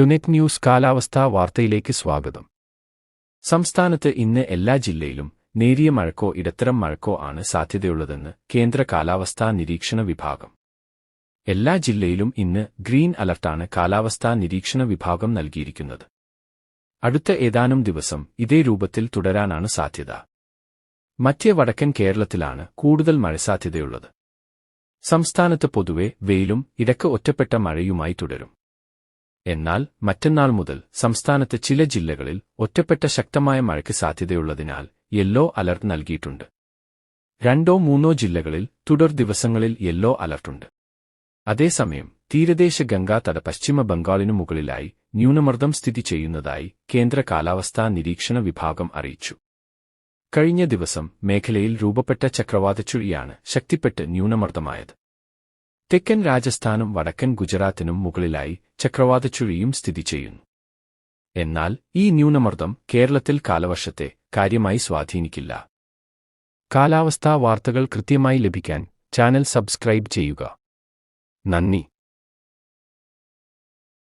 ടുനെറ്റ് news കാലാവസ്ഥാ വാർത്തയിലേക്ക് സ്വാഗതം. സംസ്ഥാനത്ത് ഇന്ന് എല്ലാ ജില്ലയിലും നേരിയ മഴക്കോ ഇടത്തരം മഴക്കോ ആണ് സാധ്യതയുള്ളതെന്ന് കേന്ദ്ര കാലാവസ്ഥാ നിരീക്ഷണ വിഭാഗം. എല്ലാ ജില്ലയിലും ഇന്ന് ഗ്രീൻ അലർട്ടാണ് കാലാവസ്ഥാ നിരീക്ഷണ വിഭാഗം നൽകിയിരിക്കുന്നത്. അടുത്ത ഏതാനും ദിവസം ഇതേ രൂപത്തിൽ തുടരാനാണ് സാധ്യത. മറ്റ് വടക്കൻ കേരളത്തിലാണ് കൂടുതൽ മഴ സാധ്യതയുള്ളത്. സംസ്ഥാനത്ത് പൊതുവെ വെയിലും ഇടയ്ക്ക് ഒറ്റപ്പെട്ട മഴയുമായി തുടരും. എന്നാൽ മറ്റന്നാൾ മുതൽ സംസ്ഥാനത്ത് ചില ജില്ലകളിൽ ഒറ്റപ്പെട്ട ശക്തമായ മഴയ്ക്ക് സാധ്യതയുള്ളതിനാൽ യെല്ലോ അലർട്ട് നൽകിയിട്ടുണ്ട്. രണ്ടോ മൂന്നോ ജില്ലകളിൽ തുടർ ദിവസങ്ങളിൽ യെല്ലോ അലർട്ടുണ്ട്. അതേസമയം തീരദേശ ഗംഗാ ഗംഗാതട പശ്ചിമ ബംഗാളിനു മുകളിലായി ന്യൂനമർദ്ദം സ്ഥിതി ചെയ്യുന്നതായി കേന്ദ്ര കാലാവസ്ഥാ നിരീക്ഷണ വിഭാഗം അറിയിച്ചു. കഴിഞ്ഞ ദിവസം മേഖലയിൽ രൂപപ്പെട്ട ചക്രവാതച്ചുഴിയാണ് ശക്തിപ്പെട്ട് ന്യൂനമർദ്ദമായത്. തെക്കൻ രാജസ്ഥാനും വടക്കൻ ഗുജറാത്തിനും മുകളിലായി ചക്രവാതച്ചുഴിയും സ്ഥിതി ചെയ്യുന്നു. എന്നാൽ ഈ ന്യൂനമർദ്ദം കേരളത്തിൽ കാലവർഷത്തെ കാര്യമായി സ്വാധീനിക്കില്ല. കാലാവസ്ഥാ വാർത്തകൾ കൃത്യമായി ലഭിക്കാൻ ചാനൽ സബ്സ്ക്രൈബ് ചെയ്യുക. 难逆